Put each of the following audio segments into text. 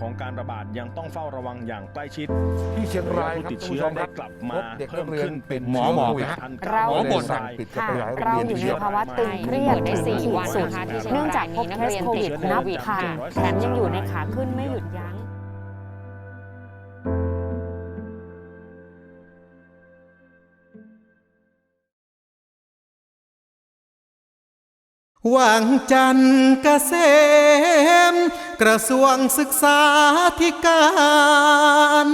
ของการระบาดยังต้องเฝ้าระวังอย่างใกล้ชิดที่เชียงรายครับผู้ติดท่านเชื้ผู้อชมคได้รับกลับพมาบเด็กเพิ่นัมกเรียนขึ้นเป็นหมอบอกเชื้นะโควิดเราหมอบ่นสั่งปิดกันไปหลายโรงเราเรียนอยู่ทีในเดียวภาวะตึงเครียดได้ถึงสี่ขีดวันสุดนะคะที่เชียงรายเนื่องจากพบมีนัเคกสเรียนโควิดติดนับโควิดพัน700แถมยังอยู่ในขาขึ้นไม่หยุดยั้ง หวังจันทร์เกษมกระทรวงศึกษาธิการ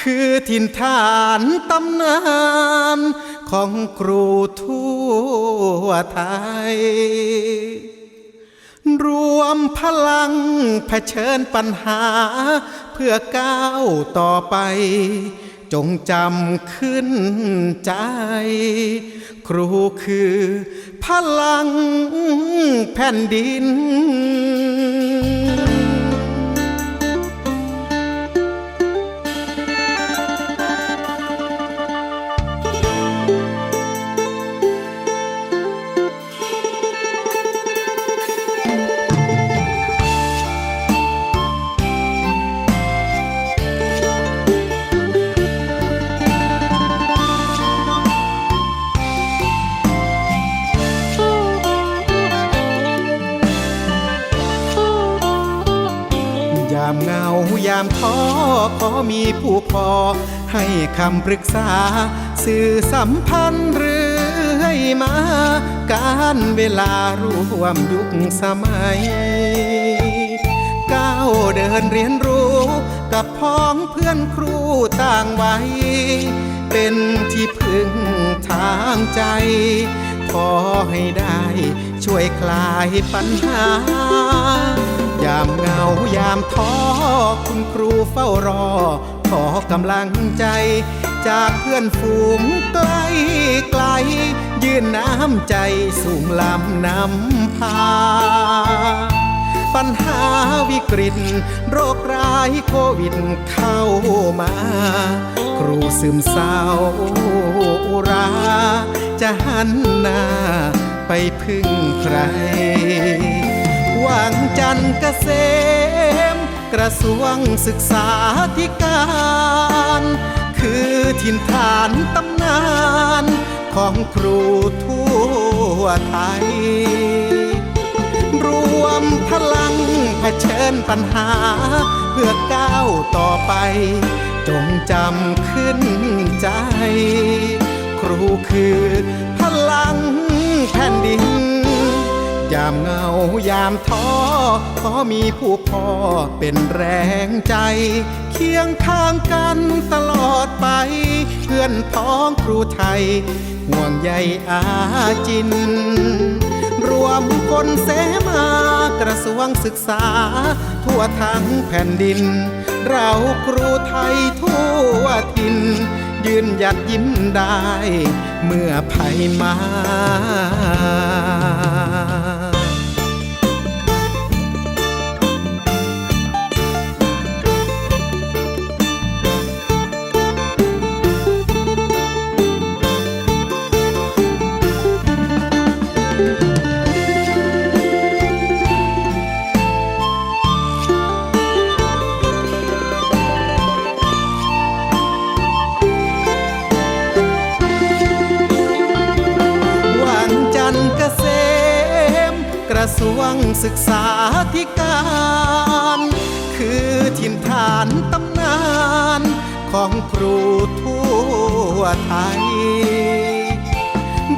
คือถิ่นฐานตำนานของครูทั่วไทย รวมพลังเผชิญปัญหาเพื่อก้าวต่อไป จงจำขึ้นใจ ครูคือพลังแผ่นดิน ขอมีผู้พอ ให้คำปรึกษา สื่อสัมพันธ์เรื่อยมา การเวลาร่วมยุคสมัย ก้าวเดินเรียนรู้กับพ้องเพื่อนครูต่างวัยเป็นที่พึ่งทางใจ ขอให้ได้ ช่วยคลายปัญหา ยามเหงายามท้อคุณครูเฝ้ารอ ขอกำลังใจ จากเพื่อนฝูงไกลไกล ยื่นน้ำใจสูงลำนำพา ปัญหาวิกฤต โรคร้ายโควิดเข้ามา ครูซึมเศร้าอุรา จะหันหน้าไปพึ่งใคร หวังจันเกษม กระทรวงศึกษาธิการ คือถิ่นฐานตำนานของครูทั่วไทย รวมพลัง เผชิญปัญหา เพื่อก้าวต่อไป จงจำขึ้นใจ ครูคือพลังแผ่นดิน ยามเงายามท้อขอมีผู้พ่อเป็นแรงใจ เคียงข้างกันตลอดไป เพื่อนพ้องครูไทย ห่วงใยอาจิน รวมคนเสมา กระทรวงศึกษา ทั่วทั้งแผ่นดิน เราครูไทยทั่วทิน ยืนหยัดยิ้มได้ เมื่อภัยมา ระทรวงศึกษาธิการ คือถิ่นฐานตำนานของครูทั่วไทย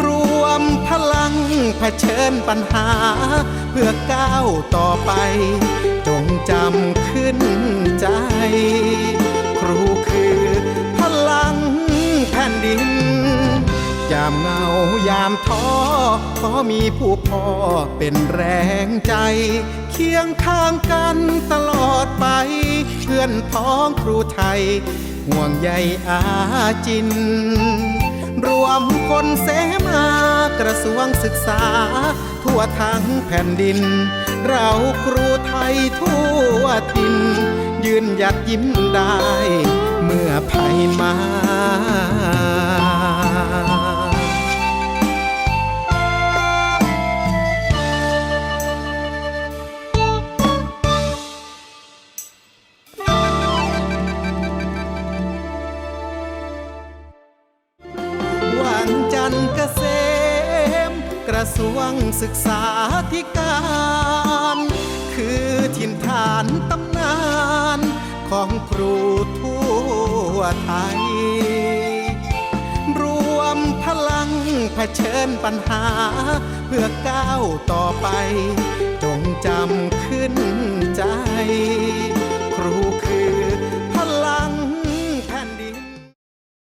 รวมพลังเผชิญปัญหา เพื่อก้าวต่อไป จงจำขึ้นใจ ครูคือพลังแผ่นดินยามเงายามท้อ ขอมีผู้พ่อเป็นแรงใจ เคียงข้างกันตลอดไป เพื่อนพ้องครูไทย ห่วงใยอาจิน รวมคนเสมากระทรวงศึกษา ทั่วทั้งแผ่นดิน เราครูไทยทั่วทิน ยืนหยัดยิ้มได้ เมื่อภัยมา กระทรวงศึกษาธิการ คือถิ่นฐานตำนานของครูทั่วไทย รวมพลังเผชิญปัญหา เพื่อก้าวต่อไป จงจำขึ้นใจ